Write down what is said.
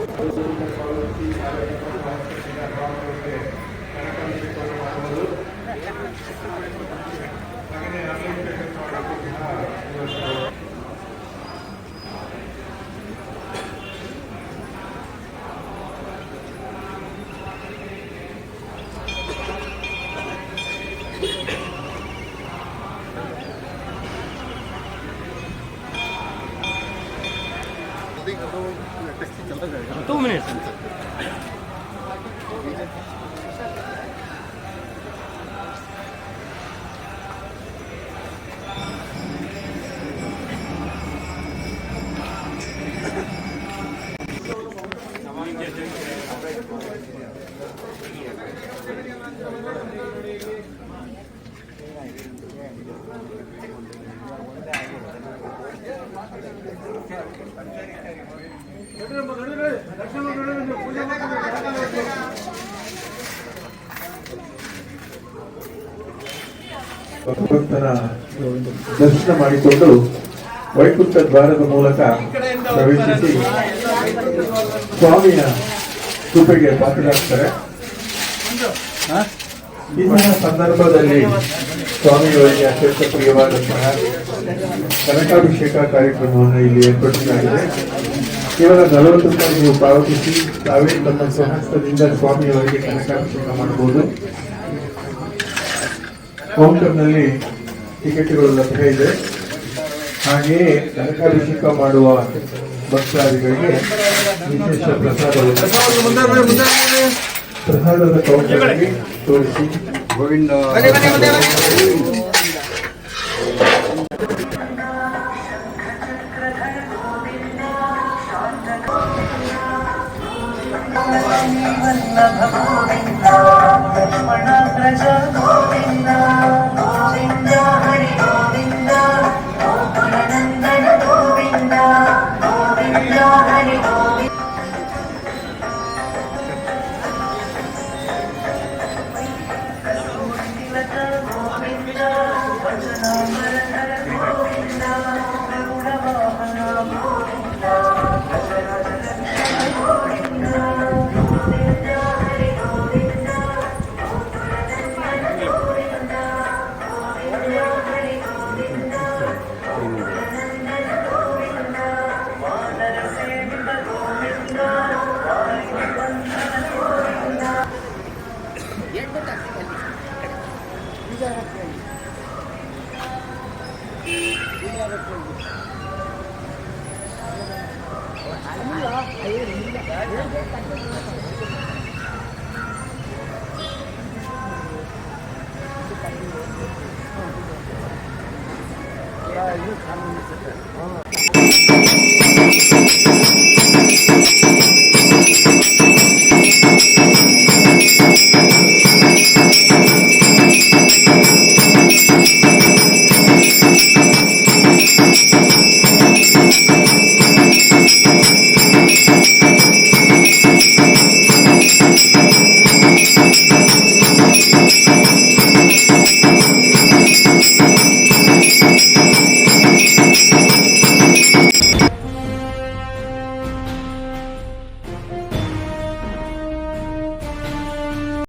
Kanakam two minutes. Thank you. ಭಗವಂತನ ದರ್ಶನ ಮಾಡಿಕೊಂಡು ವೈಕುಂಠ ದ್ವಾರದ ಮೂಲಕ ಪ್ರವೇಶಿಸಿ ಸ್ವಾಮಿಯ ಕೃಪೆಗೆ ಪಾತ್ರರಾಗ್ತಾರೆ. ಇಂತಹ ಸಂದರ್ಭದಲ್ಲಿ ಸ್ವಾಮಿಗಳಿಗೆ ಅತ್ಯಂತ ಪ್ರಿಯವಾದಂತಹ ಕನಕಾಭಿಷೇಕ ಕಾರ್ಯಕ್ರಮವನ್ನು ಇಲ್ಲಿ ಏರ್ಪಡಿಸಲಾಗಿದೆ. ಕೇವಲ ನಲವತ್ತು ರೂಪಾಯಿ ನೀವು ಪಾವತಿಸಿ ತಾವೇ ತಮ್ಮ ಸ್ವಹಸ್ತದಿಂದ ಸ್ವಾಮಿಯವರಿಗೆ ಕನಕಾಭಿಷೇಕ ಮಾಡಬಹುದು. ಕೌಂಟರ್ನಲ್ಲಿ ಟಿಕೆಟ್ಗಳು ಲಭ್ಯ ಇದೆ. ಹಾಗೆಯೇ ಕನಕಾಭಿಷೇಕ ಮಾಡುವ ಭಕ್ತಾದಿಗಳಿಗೆ ವಿಶೇಷ ಪ್ರಸಾದವನ್ನು ಪ್ರಸಾದದ ಕೌಂಟರ್ಗೆ ತೋರಿಸಿ. Govinda Hari Govinda Vallahi kanını sıkar. Vallahi.